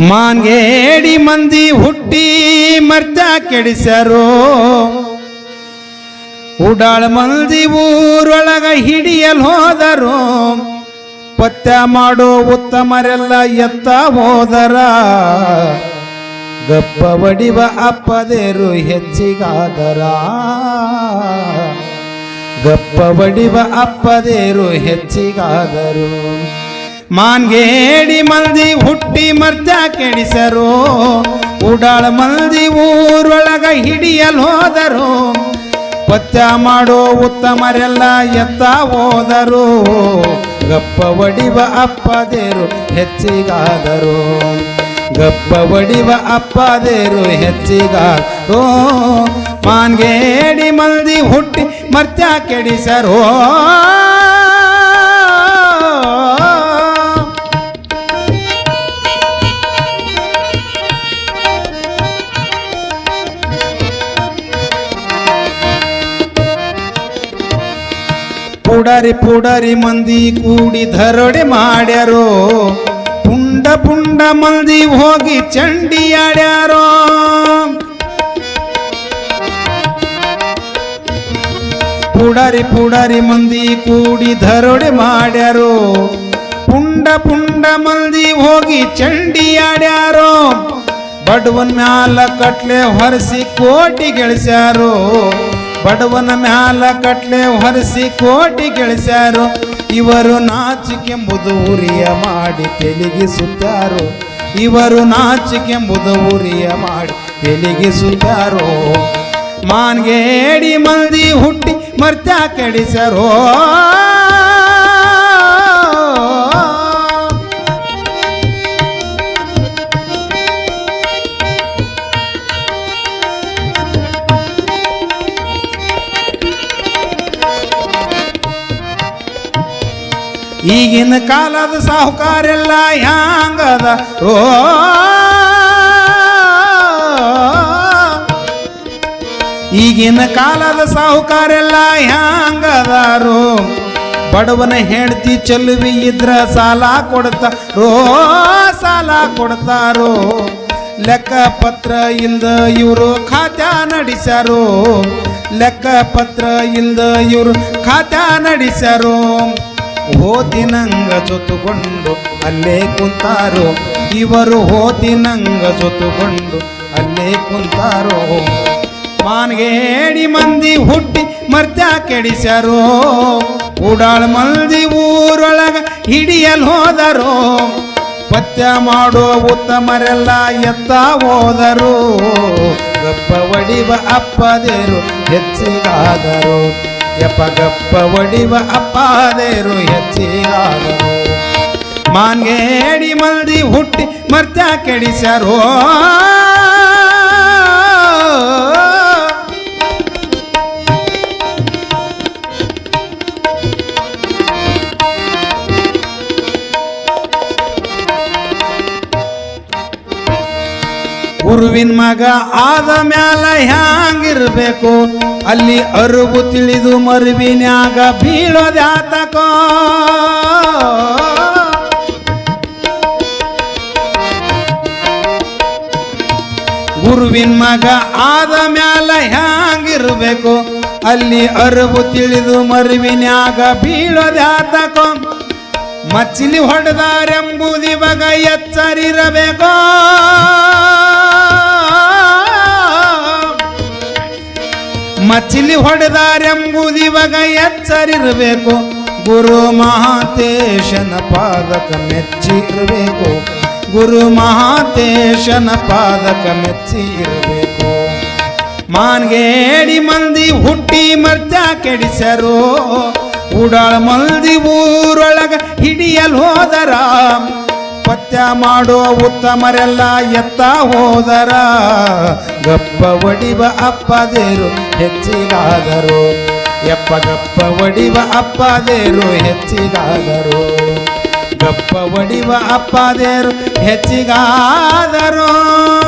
ಮಾನ್ಗೇಡಿ ಮಂದಿ ಹುಟ್ಟಿ ಮರ್ತ ಕೆಡಿಸರು ಉಡಾಳ ಮಂದಿ ಊರೊಳಗ ಹಿಡಿಯಲು ಹೋದರು. ಪತ್ಯ ಮಾಡೋ ಉತ್ತಮರೆಲ್ಲ ಎತ್ತ ಹೋದರ. ಗಪ್ಪ ಬಡಿವ ಅಪ್ಪದೇರು ಹೆಚ್ಚಿಗಾದರ. ಗಪ್ಪ ಬಡಿವ ಅಪ್ಪದೇರು ಹೆಚ್ಚಿಗಾದರು. ಮಾನ್ಗೇಡಿ ಮಂದಿ ಹುಟ್ಟಿ ಮರ್ಜ ಕೆಡಿಸರು. ಉಡಾಳ ಮಂದಿ ಊರೊಳಗ ಹಿಡಿಯಲು ಹೋದರು. ಪತ್ಯ ಮಾಡೋ ಉತ್ತಮರೆಲ್ಲ ಎತ್ತ ಹೋದರು. ಗಪ್ಪ ಒಡಿವ ಅಪ್ಪದೇರು ಹೆಚ್ಚಿಗಾದರು. ಗಪ್ಪ ಒಡಿವ ಅಪ್ಪದೇರು ಹೆಚ್ಚಿಗಾದರು. ಮಾನ್ಗೇಡಿ ಮಂದಿ ಹುಟ್ಟಿ ಮರ್ತ್ಯ ಕೆಡಿಸರು. ಪುಡರಿ ಪುಡರಿ ಮಂದಿ ಕೂಡಿ ಧರೋಡೆ ಮಾಡ್ಯಾರೋ, ಪುಂಡ ಪುಂಡ ಮಂದಿ ಹೋಗಿ ಚಂಡಿ ಆಡ್ಯಾರೋ. ಪುಡರಿ ಪುಡರಿ ಮಂದಿ ಕೂಡಿ ಧರೋಡೆ ಮಾಡ್ಯಾರೋ, ಪುಂಡ ಪುಂಡ ಮಂದಿ ಹೋಗಿ ಚಂಡಿ ಆಡ್ಯಾರೋ. ಬಡವನ್ ಮ್ಯಾಲ ಕಟ್ಲೆ ಹೊರಸಿ ಕೋಟಿ ಗೆಳಿಸ್ಯಾರೋ ಬಡವನ ಮ್ಯಾಲ ಕಟ್ಲೆ ಹೊರಿಸಿ ಕೋಟಿ ಗೆಳಿಸ್ಯಾರೋ. ಇವರು ನಾಚಿಕೆಂಬುದು ಉರಿಯ ಮಾಡಿ ತೆಲಿಗಿಸುತ್ತಾರೋ. ಇವರು ನಾಚಿಕೆಂಬುದು ಉರಿಯ ಮಾಡಿ ತೆಲಿಗಿಸುತ್ತಾರೋ. ಮಾನ್ಗೇಡಿ ಮಂದಿ ಹುಟ್ಟಿ ಮರ್ತ್ಯ ಕೆಡಿಸರೋ ಈಗಿನ ಕಾಲದ ಸಾಹುಕಾರೆಲ್ಲ ಹ್ಯಾಂಗದ? ಓ, ಈಗಿನ ಕಾಲದ ಸಾಹುಕಾರೆಲ್ಲ ಹ್ಯಾಂಗದಾರು? ಬಡವನ ಹೆಂಡತಿ ಚೆಲುವಿ ಇದ್ರ ಸಾಲ ಕೊಡ್ತಾರೋ ಸಾಲ ಕೊಡ್ತಾರೋ? ಲೆಕ್ಕ ಪತ್ರ ಇಲ್ದ ಇವರು ಖಾತೆ ನಡೆಸ್ಯಾರೋ? ಲೆಕ್ಕ ಪತ್ರ ಇಲ್ದ ಇವರು ಖಾತೆ ನಡೆಸ್ಯಾರೋ? ಹೋತಿನಂಗ ಜೊತುಕೊಂಡು ಅಲ್ಲೇ ಕುಂತಾರೋ? ಇವರು ಹೋತಿನಂಗ ಸುತ್ತುಕೊಂಡು ಅಲ್ಲೇ ಕುಂತಾರೋ? ಮಾನ್ಗೇಡಿ ಮಂದಿ ಹುಟ್ಟಿ ಮರ್ತ್ಯ ಕೆಡಿಸ್ಯಾರೋ? ಉಡಾಳ್ ಮಂದಿ ಊರೊಳಗ ಹಿಡಿಯಲ್ ಹೋದರೋ? ಪತ್ಯ ಮಾಡೋ ಉತ್ತಮರೆಲ್ಲ ಎತ್ತ ಹೋದರು? ಗಪ್ಪ ಒಡಿವ ಅಪ್ಪದೇರು ಹೆಚ್ಚಿಗಾದರು? ಯಪ್ಪ ಗಪ್ಪ ಒಡಿವ ಅಪ್ಪಾದೇರು ಹೆಚ್ಚಿಗಾರು ಮಾನ್ಗೇಡಿ ಮಲ್ದಿ ಹುಟ್ಟಿ ಮರ್ತ್ಯ ಕೆಡಿಸ್ಯಾರೋ. ಗುರುವಿನ ಮಗ ಆದ ಮ್ಯಾಲ ಹ್ಯಾಂಗಿರ್ಬೇಕು? ಅಲ್ಲಿ ಅರುಬು ತಿಳಿದು ಮರುವಿನ್ಯಾಗ ಬೀಳೋದ್ಯಾತಕೋ ಗುರುವಿನ ಮಗ ಆದ ಮ್ಯಾಲ ಹ್ಯಾಂಗಿರ್ಬೇಕು? ಅಲ್ಲಿ ಅರುಬು ತಿಳಿದು ಮರುವಿನ್ಯಾಗ ಬೀಳೋದ್ಯಾತಕೋ ಮಚ್ಚಿಲಿ ಹೊಡೆದಾರೆಂಬುದಿವಾಗ ಎಚ್ಚರಿರಬೇಕೋ? ಮಚ್ಚಿಲಿ ಹೊಡೆದಾರೆಂಬುದಿವಾಗ ಎಚ್ಚರಿರಬೇಕು? ಗುರು ಮಹಾತೇಶನ ಪಾದಕ ಮೆಚ್ಚಿರಬೇಕು? ಗುರು ಮಹಾತೇಶನ ಪಾದಕ ಮೆಚ್ಚಿ ಇರಬೇಕು ಮಾನ್ಗೇಡಿ ಮಂದಿ ಹುಟ್ಟಿ ಮರ್ಜಾ ಕೆಡಿಸರು ಉಡಾಳ ಮಲ್ದಿ ಊರೊಳಗ ಹಿಡಿಯಲು ಹೋದರ. ಪತ್ಯ ಮಾಡೋ ಉತ್ತಮರೆಲ್ಲ ಎತ್ತ ಹೋದರ. ಗಪ್ಪ ಒಡಿವ ಅಪ್ಪದೇರು ಹೆಚ್ಚಿಗಾದರು. ಎಪ್ಪ ಗಪ್ಪ ಒಡಿವ ಅಪ್ಪದೇರು ಹೆಚ್ಚಿಗಾದರು. ಗಪ್ಪ ಒಡಿವ ಅಪ್ಪದೇರು ಹೆಚ್ಚಿಗಾದರು.